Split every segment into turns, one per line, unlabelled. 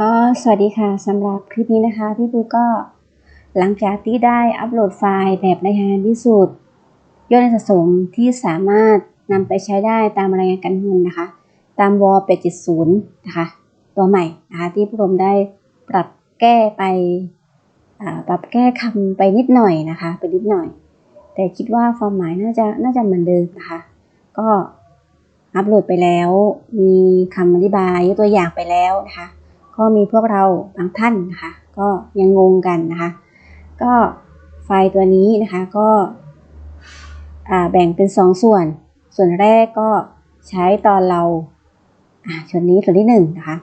ก็สวัสดีค่ะสำหรับคลิปนี้นะคะ พี่ปูก็หลังจากที่ได้อัปโหลดไฟล์แบบรายงานพิสูจน์ยอดเงินสะสมที่สามารถนำไปใช้ได้ตามรายงานการเงินนะคะ ตามวอ870 นะคะ ตัวใหม่นะคะที่ผู้ชมได้ปรับแก้ไปปรับแก้คำไปนิดหน่อยนะคะ ไปนิดหน่อย แต่คิดว่าความหมายน่าจะน่าจะเหมือนเดิมนะคะ ก็อัปโหลดไปแล้ว มีคำอธิบายยกตัวอย่างไปแล้วนะคะ ก็มีพวกเราบางท่านนะคะก็ยังงงกันนะคะก็ไฟล์ตัวนี้นะคะก็แบ่งเป็นสองส่วน ส่วนแรกก็ใช้ตอนเราส่วนนี้ส่วนที่หนึ่งนะคะ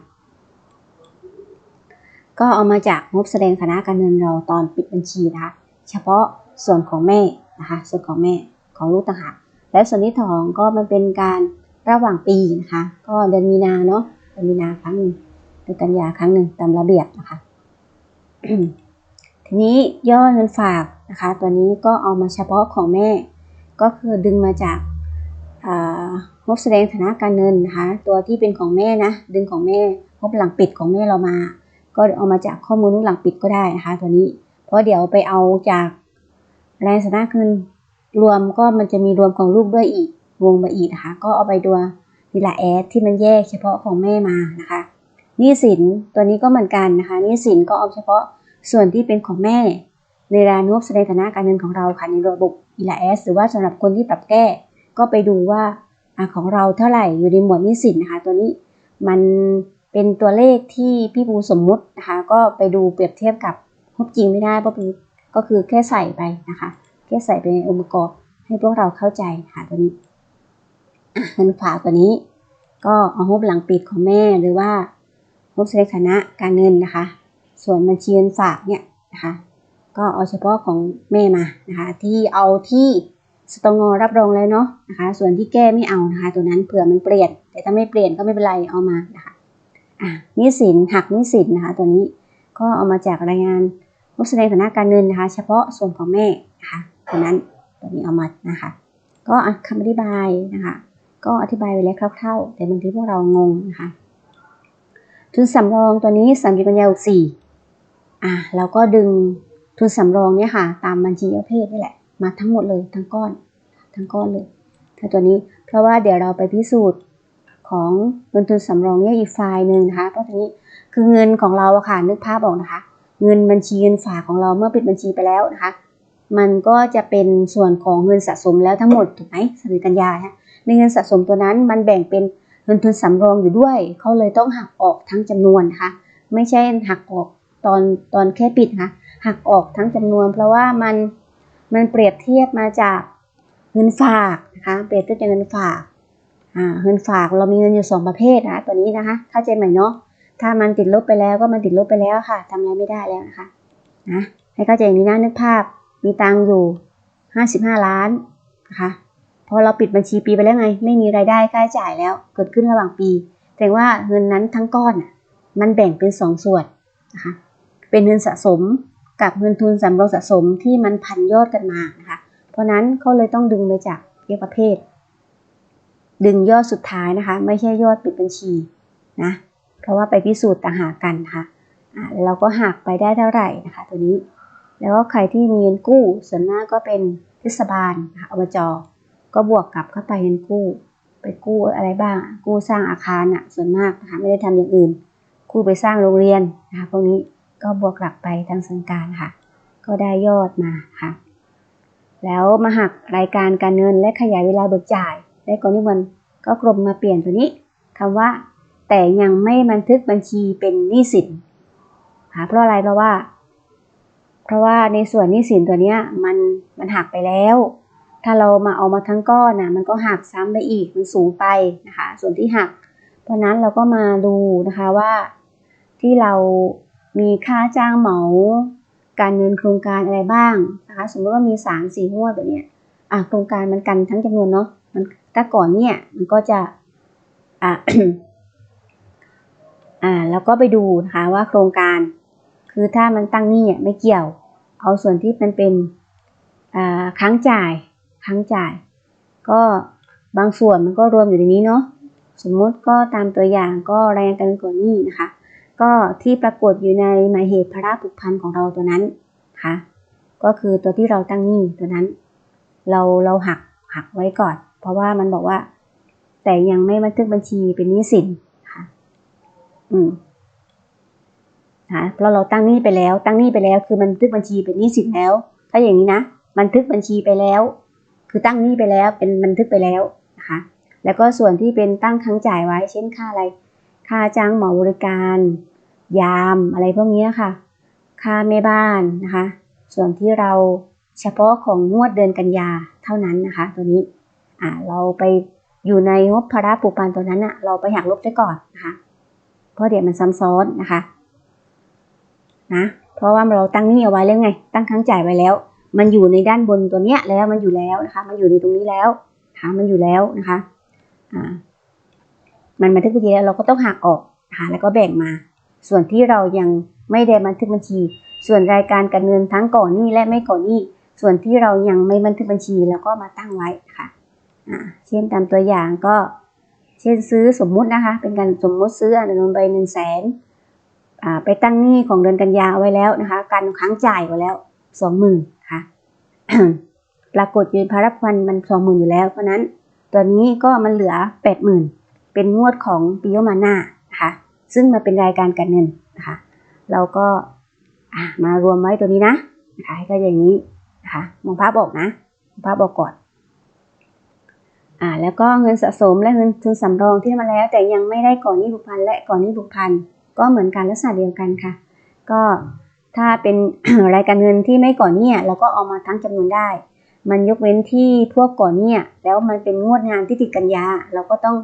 ก็เอามาจากงบแสดงฐานะการเงินเราตอนปิดบัญชีนะคะเฉพาะส่วนของแม่นะคะส่วนของแม่ของลูกต่างหากและส่วนที่สองก็มันเป็นการระหว่างปีนะคะ ก็เดือนมีนาเนาะเดือนมีนาครั้งหนึ่ง เดือนกันยาครั้งหนึ่งตามระเบียบนะคะทีนี้ยอดเงินฝากนะคะ ตัวนี้ก็เอามาเฉพาะของแม่ ก็คือดึงมาจากอ่างบแสดงฐานะการเงินนะคะ ตัวที่เป็นของแม่นะ ดึงของแม่งบหลังปิดของแม่เรามา ก็เอามาจากข้อมูลงบหลังปิดก็ได้นะคะ ตัวนี้ เพราะเดี๋ยวไปเอาจากรายฐานะเงินรวมก็มันจะมีรวมของลูกด้วยอีกวงมาอีกนะคะ ก็เอาไปตัวนี่แหละแอดที่มันแยกเฉพาะของแม่มานะคะ นี้สินตัวนี้ก็เหมือนกันนะคะหนี้สินก็เอาเฉพาะส่วนที่เป็นของแม่ ในรายงบแสดงฐานะการเงินของเราค่ะในระบบ ELS หรือว่าสำหรับคนที่ปรับแก้ ก็ไปดูว่าอของเราเท่าไหร่อยู่ในหมวดหนี้สินนะคะ ตัวนี้มันเป็นตัวเลขที่พี่ปูสมมุตินะคะก็ไปดูเปรียบเทียบกับงบจริงไม่ได้เพราะเป็นก็คือแค่ใส่ไปนะคะแค่ใส่ไปในองค์ประกอบให้พวกเราเข้าใจนะคะตัวนี้อะเงินฝากตัวนี้ ก็เอางบหลังปิดของแม่หรือว่า งบแสดงฐานะการเงินนะคะ ส่วนบัญชีเงินฝากเนี่ยนะคะ ก็เอาเฉพาะของแม่มานะคะ ที่เอาที่สตงรับรองแล้วเนาะนะคะ ส่วนที่แก้ไม่เอานะคะ ตัวนั้นเผื่อมันเปลี่ยน แต่ถ้าไม่เปลี่ยนก็ไม่เป็นไรเอามานะคะอะนิสินหักนิสินนะคะ ตัวนี้ก็เอามาจากรายงานงบแสดงฐานะการเงินนะคะ เฉพาะส่วนของแม่นะคะตัวนั้นตัวนี้เอามานะคะ ก็อะคำอธิบายนะคะ ก็อธิบายไปแล้วคร่าวๆ แต่บางทีพวกเรางงนะคะ ทุนสำรองตัวนี้สามกันยาสี่อะเราก็ดึงทุนสำรองเนี่ยค่ะ ตามบัญชีประเภทนี่แหละ มาทั้งหมดเลยทั้งก้อน ทั้งก้อนเลย ถ้าตัวนี้เพราะว่าเดี๋ยวเราไปพิสูจน์ของเงินทุนสำรองเนี่ยอีกไฟล์หนึ่งนะคะเพราะทีนี้คือเงินของเราอะค่ะนึกภาพออกนะคะ เงินบัญชีเงินฝากของเราเมื่อปิดบัญชีไปแล้วนะคะ มันก็จะเป็นส่วนของเงินสะสมแล้วทั้งหมดถูกไหมสถิกันยาฮะในเงินสะสมตัวนั้นมันแบ่งเป็น เงินทุนสำรองอยู่ด้วยเขาเลยต้องหักออกทั้งจำนวนนะคะไม่ใช่หักออกตอนตอนแค่ปิดนะคะหักออกทั้งจำนวน เพราะว่ามันมันเปรียบเทียบมาจากเงินฝากนะคะเปรียบเทียบจากเงินฝากอ่าเงินฝากเรามีเงินอยู่สองประเภทนะตัวนี้นะคะเข้าใจไหมเนาะถ้ามันติดลบไปแล้วก็มันติดลบไปแล้วค่ะทำอะไรไม่ได้แล้วนะคะนะให้เข้าใจอย่างนี้นะนึกภาพมีตังอยู่ห้าสิบห้าล้านนะคะ พอเราปิดบัญชีปีไปแล้วไง ไม่มีรายได้ค่าใช้จ่ายแล้ว เกิดขึ้นระหว่างปีแสดงว่าเงินนั้นทั้งก้อนมันแบ่งเป็นสองส่วนนะคะเป็นเงินสะสมกับเงินทุนสำรองสะสมที่มันพันยอดกันมานะคะเพราะนั้นเขาเลยต้องดึงไปจากเรียกประเภท ดึงยอดสุดท้ายนะคะ ไม่ใช่ยอดปิดบัญชีนะเพราะว่าไปพิสูจน์ต่างหากกันนะคะอ่าเราก็หักไปได้เท่าไหร่นะคะ ตัวนี้ แล้วก็ใครที่มีเงินกู้ส่วนมากก็เป็นเทศบาลอบจ ก็บวกกลับเข้าไปเงินกู้ ไปกู้อะไรบ้าง กู้สร้างอาคารอะส่วนมากนะคะไม่ได้ทำอย่างอื่น กู้ไปสร้างโรงเรียนนะคะพวกนี้ก็บวกกลับไปทางสังการค่ะ ก็ได้ยอดมาค่ะ แล้วมาหักรายการการเงินและขยายเวลาเบิกจ่ายได้ก่อนนิมนก็กรมมาเปลี่ยนตัวนี้คำว่า แต่ยังไม่บันทึกบัญชีเป็นหนี้สินค่ะเพราะอะไรเพราะว่า เพราะว่าในส่วนหนี้สินตัวเนี้ยมันมันหักไปแล้ว ถ้าเรามาเอามาทั้งก้อนนะมันก็หักซ้ำไปอีกมันสูงไปนะคะ ส่วนที่หัก เพราะนั้นเราก็มาดูนะคะว่าที่เรามีค่าจ้างเหมาการเงินโครงการอะไรบ้างนะคะสมมติว่ามีสามสี่งวดแบบเนี้ยอะโครงการมันกันทั้งจำนวนเนาะมันถ้าก่อนเนี่ยมันก็จะอ่าอ่าแล้วก็ไปดูนะคะว่าโครงการคือถ้ามันตั้งหนี้ไม่เกี่ยว เอาส่วนที่มันเป็นอ่าค้างจ่าย ค้างจ่าย ก็บางส่วนมันก็รวมอยู่ในนี้เนาะสมมุติก็ตามตัวอย่างก็รายงานการเงินก่อนหนี้นะคะ ก็ที่ปรากฏอยู่ในหมายเหตุภาระผูกพันของเราตัวนั้นค่ะก็คือตัวที่เราตั้งหนี้ตัวนั้น เราเราหักหักไว้ก่อน เพราะว่ามันบอกว่า แต่ยังไม่บันทึกบัญชีเป็นหนี้สินค่ะอืมค่ะเพราะเราตั้งหนี้ไปแล้ว ตั้งหนี้ไปแล้วคือมันบันทึกบัญชีเป็นหนี้สินแล้ว ถ้าอย่างนี้นะบันทึกบัญชีไปแล้ว คือตั้งหนี้ไปแล้วเป็นบันทึกไปแล้วนะคะแล้วก็ส่วนที่เป็นตั้งค้างจ่ายไว้ เช่นค่าอะไร ค่าจ้างหมาบริการ ยามอะไรพวกนี้ค่ะ ค่าแม่บ้านนะคะ ส่วนที่เราเฉพาะของงวดเดือนกันยาเท่านั้นนะคะ ตัวนี้อ่าเราไปอยู่ในงบภาระผูกพันตัวนั้นอะเราไปหักลบได้ก่อนนะคะ เพราะเดี๋ยวมันซ้ำซ้อนนะคะนะเพราะว่าเราตั้งหนี้เอาไว้แล้วไง ตั้งค้างจ่ายไว้แล้ว มันอยู่ในด้านบนตัวเนี้ยแล้วมันอยู่แล้วนะคะ มันอยู่ในตรงนี้แล้วนะคะมันอยู่แล้วนะคะอ่ามันบันทึกบัญชีแล้วเราก็ต้องหักออกนะคะแล้วก็แบ่งมา ส่วนที่เรายังไม่ได้บันทึกบัญชี ส่วนรายการการเงินทั้งก่อนหนี้และไม่ก่อนหนี้ ส่วนที่เรายังไม่บันทึกบัญชีแล้วก็มาตั้งไว้ค่ะอ่าเช่นตามตัวอย่างก็ เช่นซื้อสมมุตินะคะ เป็นการสมมุติซื้ออนนนไปหนึ่งแสนอ่าไปตั้งหนี้ของเดือนกันยาเอาไว้แล้วนะคะ การค้างจ่ายไว้แล้วสองหมื่น ปรากฏยู่ในภาระพันมันสองหมื่นอยู่แล้ว เพราะนั้นตัวนี้ก็มันเหลือแปดหมื่นเป็นงวดของปียมาน่านะคะซึ่งมาเป็นรายการการเงินนะคะเราก็มารวมไว้ตัวนี้นะนะคะก็อย่างนี้นะคะมองภาพออกนะมองภาพออกก่อนอ่าแล้วก็เงินสะสมและเงินทุนสำรองที่มาแล้ว แต่ยังไม่ได้ก่อนหนี้บุพันและก่อนหนี้บุพันก็เหมือนกันลักษณะเดียวกันค่ะ ก็ ถ้าเป็นรายการเงินที่ไม่ก่อนหนี้เราก็เอามาทั้งจำนวนได้ มันยกเว้นที่พวกก่อนหนี้แล้วมันเป็นงวดงานที่ติดกันยาเราก็ต้อง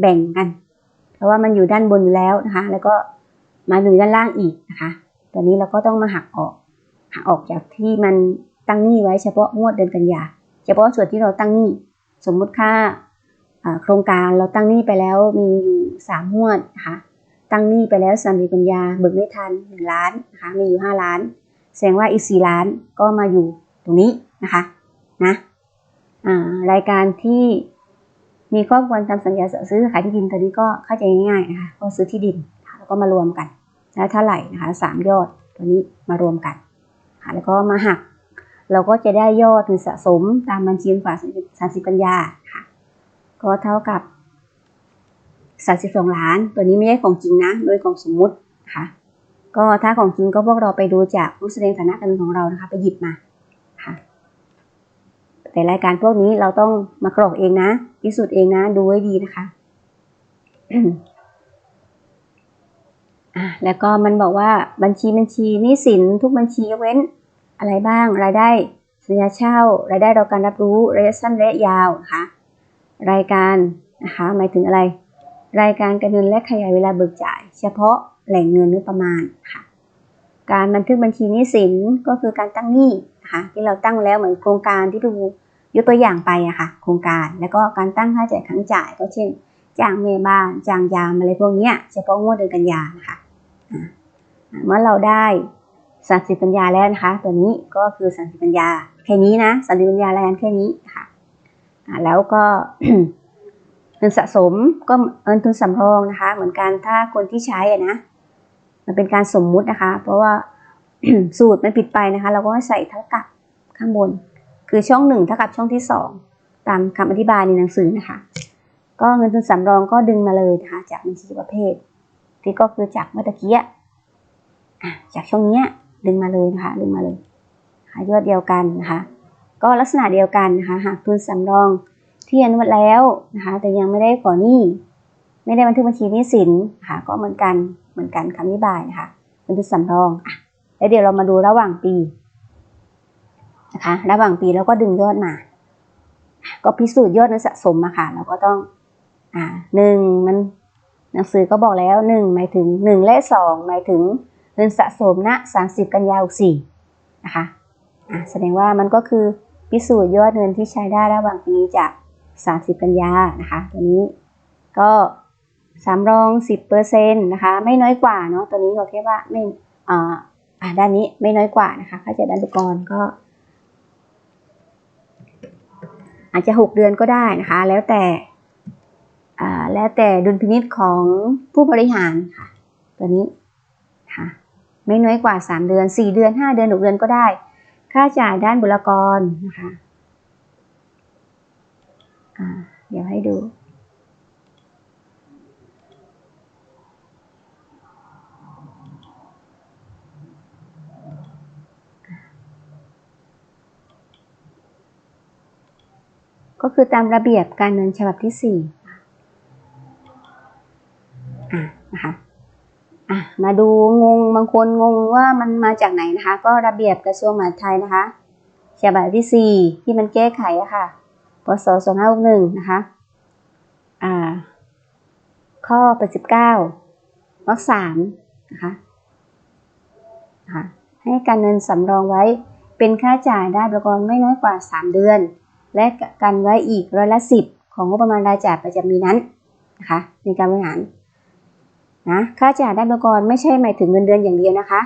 แบ่งกัน เพราะว่ามันอยู่ด้านบนอยู่แล้วนะคะ แล้วก็มาอยู่ด้านล่างอีกนะคะตอนนี้เราก็ต้องมาหักออกหักออกจากที่มันตั้งหนี้ไว้เฉพาะงวดเดือนกันยาเฉพาะส่วนที่เราตั้งหนี้สมมุติค่าโครงการเราตั้งหนี้ไปแล้วมีอยู่สามงวดนะคะ ตั้งหนี้ไปแล้วสามเดือนกันยาเบิกไม่ทันหนึ่งล้านนะคะมีอยู่ห้าล้าน แสดงว่าอีกสี่ล้านก็มาอยู่ตรงนี้นะคะนะรายการที่มีครอบครัวทำสัญญาซื้อขายที่ดินตัวนี้ก็เข้าใจง่ายๆนะคะก็ซื้อที่ดินแล้วก็มารวมกัน แล้วเท่าไหร่นะคะสามยอดตัวนี้มารวมกันแล้วก็มาหัก เราก็จะได้ยอดเงินสะสมตามบัญชีฝากสามสิบปัญญาค่ะ ก็เท่ากับ สามสิบสองล้าน ตัวนี้ไม่ใช่ของจริงนะโดยของสมมุติค่ะ ก็ถ้าของจริงก็พวกเราไปดูจากผู้แสดงฐานะการเงินของเรานะคะ ไปหยิบมาค่ะ แต่รายการพวกนี้เราต้องมากรอกเองนะพิสูจน์เองนะดูไว้ดีนะคะอะแล้วก็มันบอกว่าบัญชีบัญชีหนี้สินทุกบัญชียกเว้นอะไรบ้าง รายได้สัญญาเช่า รายได้รอการรับรู้ระยะสั้นระยะยาวนะคะรายการนะคะหมายถึงอะไร รายการการเงินและขยายเวลาเบิกจ่าย เฉพาะแหล่งเงินนึกประมาณค่ะ การบันทึกบัญชีหนี้สินก็คือการตั้งหนี้นะคะที่เราตั้งแล้วเหมือนโครงการที่ดูยกตัวอย่างไปอะค่ะโครงการ แล้วก็การตั้งค่าจ่ายครั้งจ่าย ก็เช่นจ้างเมบ้านจ้างยามอะไรพวกนี้เฉพาะงวดเดือนกันยานะคะเมื่อเราได้สามสิบปัญญาแล้วนะคะ ตัวนี้ก็คือสามสิบปัญญาแค่นี้นะสามสิบปัญญารายการแค่นี้ค่ะแล้วก็ เงินสะสมก็เงินทุนสำรองนะคะ เหมือนกันถ้าคนที่ใช้อะนะมันเป็นการสมมุตินะคะ เพราะว่าสูตรมันผิดไปนะคะ เราก็ใส่เท่ากับข้างบน คือช่องหนึ่งเท่ากับช่องที่สองตามคำอธิบายในหนังสือนะคะ ก็เงินทุนสำรองก็ดึงมาเลยนะคะจากบัญชีประเภท ที่ก็คือจากเมื่อกี้จากช่องนี้ดึงมาเลยนะคะดึงมาเลยยอดเดียวกันนะคะ ก็ลักษณะเดียวกันนะคะหากทุนสำรอง ที่อนุมัติแล้วนะคะ แต่ยังไม่ได้ก่อหนี้ไม่ได้บันทึกบัญชีหนี้สินค่ะก็เหมือนกันเหมือนกันคำอธิบายนะคะเป็นทุนสำรองอะแล้วเดี๋ยวเรามาดูระหว่างปีนะคะ ระหว่างปีแล้วก็ดึงยอดมา ก็พิสูจน์ยอดนั้นสะสมมาค่ะเราก็ต้องอ่าหนึ่งมันหนังสือก็บอกแล้วหนึ่งหมายถึงหนึ่งและสองหมายถึงเงินสะสมณสามสิบกันยาสี่นะคะอ่าแสดงว่ามันก็คือพิสูจน์ยอดเงินที่ใช้ได้ระหว่างปีจาก สามสิบกันยานะคะตัวนี้ก็สามรองสิบเปอร์เซ็นต์นะคะไม่น้อยกว่าเนาะตัวนี้ก็แค่ว่าไม่อ่าอ่าด้านนี้ไม่น้อยกว่านะคะค่าใช้จ่ายด้านอุปกรณ์ก็ อาจจะหกเดือนก็ได้นะคะ แล้วแต่อ่าแล้วแต่ดุลพินิจของผู้บริหารค่ะ ตัวนี้ค่ะไม่น้อยกว่า 3 เดือน 4 เดือน 5 เดือน 6 เดือนก็ได้ ค่าใช้จ่ายด้านบุรกรนะคะ อ่า เดี๋ยวให้ดูก็คือตามระเบียบการเงินฉบับที่สี่อะนะคะ อะ มาดูงงบางคนงงว่ามันมาจากไหนนะคะ ก็ระเบียบกระทรวงมหาดไทยนะคะ ฉบับที่สี่ที่มันแก้ไขอะค่ะ พศสองห้าหกหนึ่งนะคะอ่าข้อแปดสิบเก้าวรรคสามนะคะนะคะให้การเงินสำรองไว้เป็นค่าจ่ายได้ประกอบไม่น้อยกว่า 3 เดือน และกันไว้อีกร้อยละสิบของงบประมาณรายจ่ายประจำปีนั้นนะคะในการบริหารนะค่าจ่ายได้ประกอบไม่ใช่หมายถึงเงินเดือนอย่างเดียวนะคะ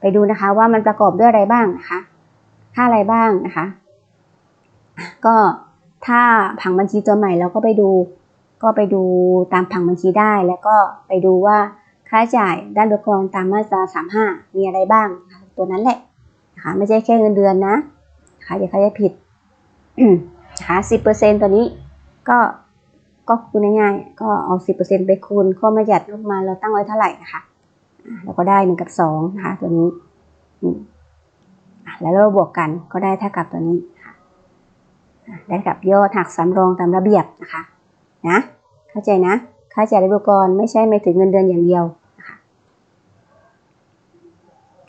ไปดูนะคะว่ามันประกอบด้วยอะไรบ้างนะคะค่าอะไรบ้างนะคะ ก็ถ้าผังบัญชีตัวใหม่เราก็ไปดู ก็ไปดูตามผังบัญชีได้ แล้วก็ไปดูว่าค่าใช้จ่ายด้านประกอบตามมาตรา 35 มีอะไรบ้าง ตัวนั้นแหละนะคะไม่ใช่แค่เงินเดือนนะนะคะอย่าเข้าใจผิดนะคะ10%ตัวนี้ก็ก็คูณง่ายๆ ก็เอา10%ไปคูณข้อประหยัดลงมาเราตั้งไว้เท่าไหร่นะคะเราก็ได้1กับ2นะคะตัวนี้แล้วเราบวกกันก็ได้เท่ากับตัวนี้ ได้กับยอดหักสำรองตามระเบียบนะคะนะเข้าใจนะ ค่าใช้จ่ายรายบุคคลไม่ใช่ไม่ถึงเงินเดือนอย่างเดียวนะคะ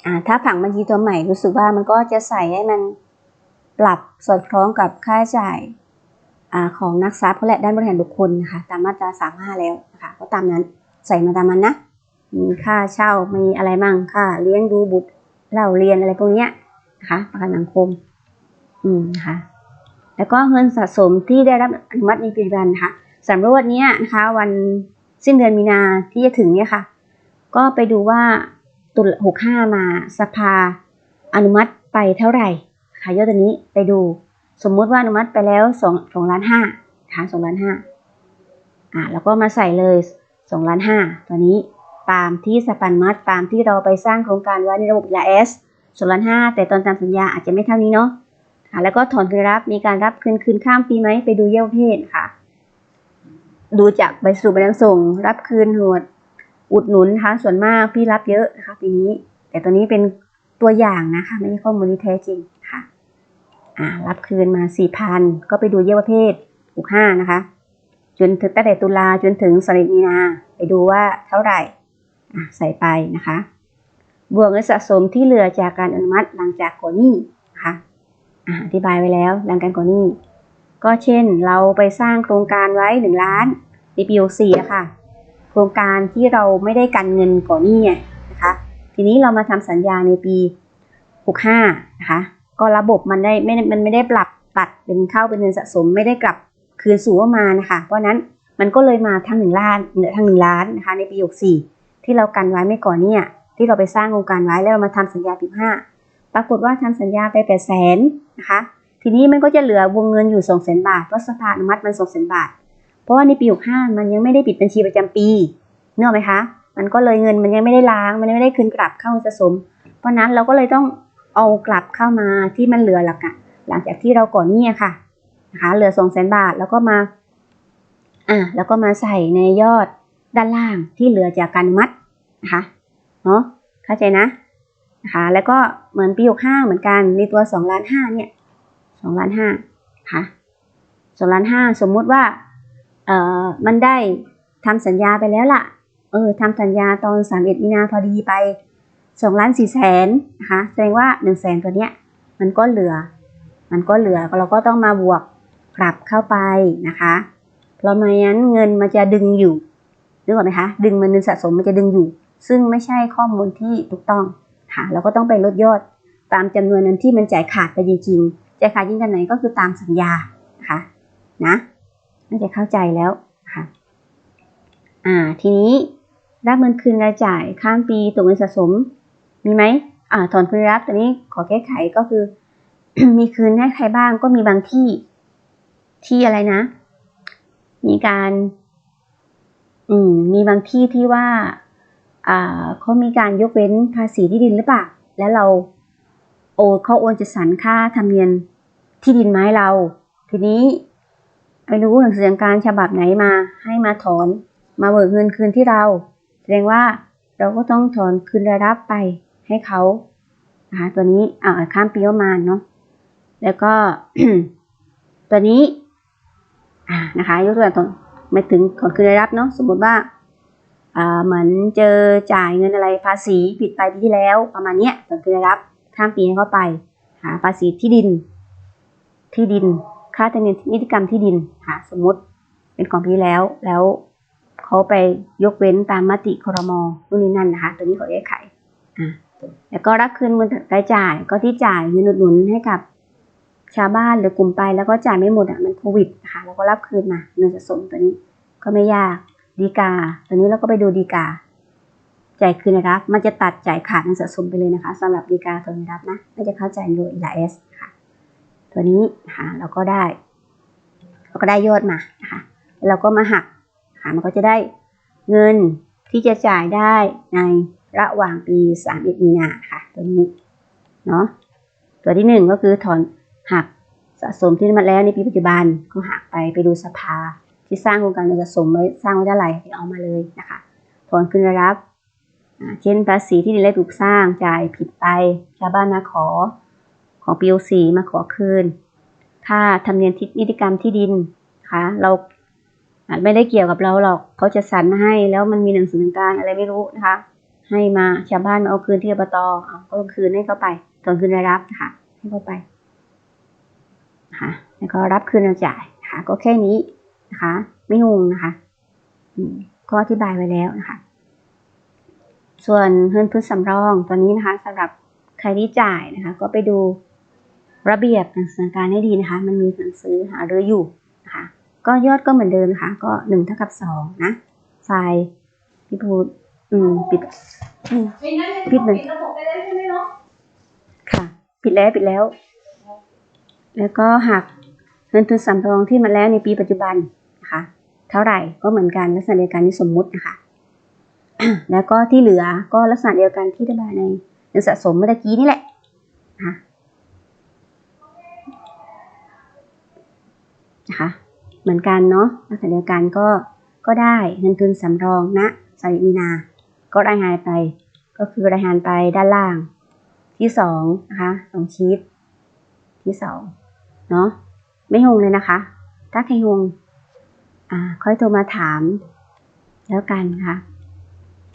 อ่าถ้าผังบัญชีตัวใหม่รู้สึกว่ามันก็จะใส่ให้มันปรับสอดคล้องกับค่าใช้จ่ายอ่าของนักทรัพย์แหละด้านบริหารบุคคลนะคะตามมาตรา 35 แล้วนะคะก็ตามนั้นใส่มาตามนั้นนะมีค่าเช่ามีอะไรมั่งค่าเลี้ยงดูบุตรเล่าเรียนอะไรพวกเนี้ยนะคะประกันสังคม อืมนะคะ แล้วก็เงินสะสมที่ได้รับอนุมัติในปัจจุบันนะคะสำรวจนี้นะคะ วันสิ้นเดือนมีนาที่จะถึงเนี่ยค่ะ ก็ไปดูว่าตุลหกห้ามาสภาอนุมัติไปเท่าไหร่ค่ะยอดตัวนี้ไปดู สมมุติว่าอนุมัติไปแล้วสองสองล้านห้าค่ะสองล้านห้าอ่าแล้วก็มาใส่เลยสองล้านห้าตัวนี้ตามที่สปันมัดตามที่เราไปสร้างโครงการไว้ในระบบ EIS สองล้านห้าแต่ตอนตามสัญญาอาจจะไม่เท่านี้เนาะ แล้วก็ถอนคืนรับมีการรับคืนคืนข้ามปีไหมไปดูเยี่ยวเพศค่ะ ดูจากใบสรุปใบนังส่ง รับคืนหวดอุดหนุนนะคะส่วนมากพี่รับเยอะนะคะปีนี้ แต่ตัวนี้เป็นตัวอย่างนะคะไม่ใช่ข้อมูลที่แท้จริงค่ะอ่ารับคืนมาสี่พันก็ไปดูเยี่ยวเพศหกห้านะคะ จนถึงตั้งแต่ตุลาจนถึงสริมีนา ไปดูว่าเท่าไหร่ใส่ไปนะคะ บวกเงินสะสมที่เหลือจากการอนุมัติหลังจากก่อนหนี้ อธิบายไว้แล้วหลังการก่อนหนี้ ก็เช่นเราไปสร้างโครงการไว้หนึ่งล้านในปี64อะค่ะ โครงการที่เราไม่ได้กันเงินก่อนหนี้นะคะ ทีนี้เรามาทำสัญญาในปี65นะคะ ก็ระบบมันได้ไม่มันไม่ได้ปรับตัดเป็นเข้าเป็นเงินสะสมไม่ได้กลับคืนสู่ว่ามานะคะ เพราะนั้นมันก็เลยมาทั้งหนึ่งล้านเหนือทั้งหนึ่งล้านนะคะในปี64ที่เรากันไว้ไม่ก่อนเนี่ยที่เราไปสร้างโครงการไว้แล้วเรามาทำสัญญาปี5ปรากฏว่าทำสัญญาไปแปดแสน นะคะ ทีนี้มันก็จะเหลือวงเงินอยู่สองแสนบาทเพราะสภาอนุมัติมันสองแสนบาท เพราะว่าในปีหกห้ามันยังไม่ได้ปิดบัญชีประจำปีเนอะไหมคะ มันก็เลยเงินมันยังไม่ได้ล้าง มันยังไม่ได้คืนกลับเข้าสะสม เพราะนั้นเราก็เลยต้องเอากลับเข้ามาที่มันเหลือหลักอะหลังจากที่เราก่อนหนี้ค่ะนะคะ เหลือสองแสนบาทแล้วก็มาอ่าแล้วก็มาใส่ในยอดด้านล่างที่เหลือจากการอนุมัตินะคะเนาะเข้าใจนะ นะคะแล้วก็เหมือนปีหกห้าเหมือนกันในตัวสองล้านห้าเนี่ยสองล้านห้าค่ะสองล้านห้าสมมุติว่าเอ่อมันได้ทำสัญญาไปแล้วล่ะเออทำสัญญาตอนสามเอ็ดมีนาพอดีไปสองล้านสี่แสนนะคะแสดงว่าหนึ่งแสนตัวเนี้ยมันก็เหลือ มันก็เหลือเราก็ต้องมาบวกกลับเข้าไปนะคะเพราะไม่งั้นเงินมันจะดึงอยู่นึกออกไหมคะดึงมันเงินสะสมมันจะดึงอยู่ ซึ่งไม่ใช่ข้อมูลที่ถูกต้อง ค่ะเราก็ต้องไปลดยอดตามจำนวนนั้นที่มันจ่ายขาดไปจริงๆจ่ายขาดจริงกันไหนก็คือตามสัญญานะคะนะน่าจะเข้าใจแล้วค่ะอ่าทีนี้รับเงินคืนรายจ่ายข้ามปีตัวเงินสะสมมีไหมอ่าถอนคืนรับตัวนี้ขอแก้ไขก็คือ มีคืนให้ใครบ้างก็มีบางที่ที่อะไรนะ มีการ อืมมีบางที่ที่ว่า เขามีการยกเว้นภาษีที่ดินหรือเปล่า แล้วเราโอนเขาโอนจัดสรรค่าธรรมเนียมที่ดินไม้เรา ทีนี้ไม่รู้หนังสือการฉบับไหนมาให้มาถอนมาเบิกเงินคืนที่เรา แสดงว่าเราก็ต้องถอนคืนรายรับไปให้เขานะคะตัวนี้อ่าข้ามปีประมาณเนาะแล้วก็ตัวนี้อ่านะคะยกตัวอย่างตรงไม่ถึงถอนคืนรายรับเนาะสมมติว่า เหมือนเจอจ่ายเงินอะไรภาษีผิดไปปีที่แล้วประมาณเนี้ยถอนคืนรายรับข้ามปีให้เข้าไปหาภาษีที่ดิน ที่ดิน ค่าธรรมเนียมนิติกรรมที่ดินค่ะสมมติเป็นของพี่แล้วแล้วเขาไปยกเว้นตามมติครมนู่นนี่นั่นนะคะ ตัวนี้เขาแก้ไขอ่าแล้วก็รับคืนเงินรายจ่ายก็ที่จ่ายเงินอุดหนุนให้กับชาวบ้านหรือกลุ่มไปแล้วก็จ่ายไม่หมดอะมันโควิดนะคะแล้วก็รับคืนมาเงินสะสมตัวนี้ก็ไม่ยาก ดีกาตัวนี้เราก็ไปดูดีกาจ่ายคืนนะครับ มันจะตัดจ่ายขาดเงินสะสมไปเลยนะคะสำหรับดีกาตัวนี้รับนะไม่จะเข้าใจโดยอีลาเอสค่ะ ตัวนี้นะคะเราก็ได้ เราก็ได้ยอดมานะคะเราก็มาหักค่ะมันก็จะได้เงินที่จะจ่ายได้ในระหว่างปี31มีนาค่ะ ตัวนี้เนาะตัวที่หนึ่งก็คือถอนหักสะสมที่มาแล้วในปีปัจจุบันก็หักไปไปดูสภา ที่สร้างโครงการเงินสะสมไว้สร้างไว้เท่าไหร่เอามาเลยนะคะถอนคืนรับเช่นภาษีที่ดินและปลูกสร้างจ่ายผิดไปชาวบ้านมาขอของปีสีมาขอคืน ค่าธรรมเนียมนิติกรรมที่ดินนะคะเราอาจไม่ได้เกี่ยวกับเราหรอกเขาจะสรรมาให้แล้วมันมีหนังสือการอะไรไม่รู้นะคะ ให้มาชาวบ้านมาเอาคืนที่อบตเอาก็คืนให้เขาไปถอนคืนรายรับนะคะให้เขาไปนะคะแล้วก็รับคืนเราจ่ายนะคะก็แค่นี้ นะคะ ไม่งงนะคะอืมก็อธิบายไว้แล้วนะคะ ส่วนเงินพื้นสำรองตัวนี้นะคะสำหรับใครที่จ่ายนะคะ ก็ไปดูระเบียบหนังสือการให้ดีนะคะ มันมีหนังสือหาเรืออยู่นะคะก็ยอดก็เหมือนเดิมนะคะ ก็หนึ่งเท่ากับสองนะไฟล์พี่พูดอืมปิดอืมปิดเลย
ปิดระบบไปแล้วใช่ไหมเนาะ
ค่ะปิดแล้วปิดแล้ว แล้วก็หักเงินทุนสำรองที่มาแล้วในปีปัจจุบัน นะคะ เท่าไหร่ก็เหมือนกันลักษณะเดียวกันที่สมมุตินะคะ แล้วก็ที่เหลือก็ลักษณะเดียวกันที่ได้บาในเงินสะสมเมื่อกี้นี่แหละนะคะนะคะเหมือนกันเนาะลักษณะเดียวกันก็ก็ได้เงินทุนสำรองณสาริมีนา ก็รายงานไป ก็คือรายงานไปด้านล่างที่สองนะคะสองชีตที่สองเนาะไม่งงเลยนะคะ ถ้าใครงง ค่อยโทรมาถาม แล้วกันค่ะ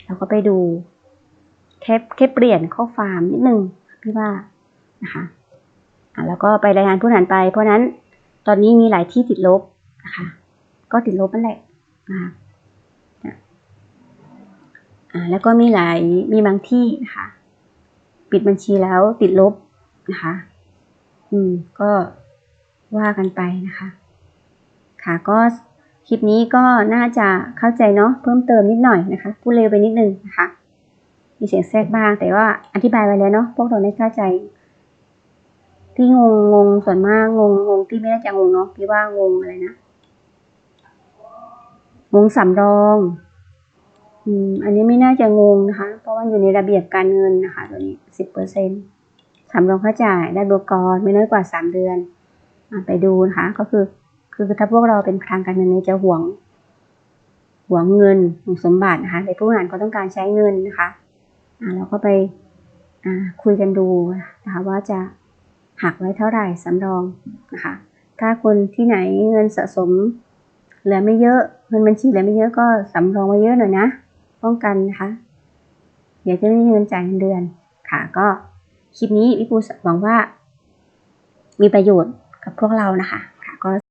เราก็ไปดูแค่แค่เปลี่ยนข้อความนิดนึงพี่ว่านะคะแล้วก็ไปรายงานผู้หันไป เพราะนั้นตอนนี้มีหลายที่ติดลบนะคะ ก็ติดลบนั่นแหละนะคะแล้วก็มีหลายมีบางที่นะคะปิดบัญชีแล้วติดลบนะคะ อืม ก็ว่ากันไปนะคะ ค่ะก็ คลิปนี้ก็น่าจะเข้าใจเนาะเพิ่มเติมนิดหน่อยนะคะพูดเร็วไปนิดนึงนะคะ มีเสียงแทรกบ้าง แต่ว่าอธิบายไปแล้วเนาะพวกเราได้เข้าใจ ที่งงงงส่วนมากงงงงที่ไม่น่าจะงงเนาะพี่ว่างงอะไรนะงงสำรองอืมอันนี้ไม่น่าจะงงนะคะ เพราะว่าอยู่ในระเบียบการเงินนะคะตัวนี้สิบเปอร์เซ็นสำรองค่าจ่ายได้บวกกรไม่น้อยกว่าสามเดือนอไปดูนะคะก็คือ คือถ้าพวกเราเป็นทางการเงินเนี่ยจะห่วงห่วงเงินห่วงสมบัตินะคะแต่ผู้บริหารก็ต้องการใช้เงินนะคะอ่าเราก็ไปอ่าคุยกันดูนะคะว่าจะหักไว้เท่าไหร่สำรองนะคะถ้าคนที่ไหนเงินสะสมเหลือไม่เยอะเงินบัญชีเหลือไม่เยอะก็สำรองไว้เยอะหน่อยนะ ป้องกันนะคะ เดี๋ยวจะไม่มีเงินจ่ายเงินเดือนค่ะก็คลิปนี้พี่ปูหวังว่า มีประโยชน์กับพวกเรานะคะค่ะก็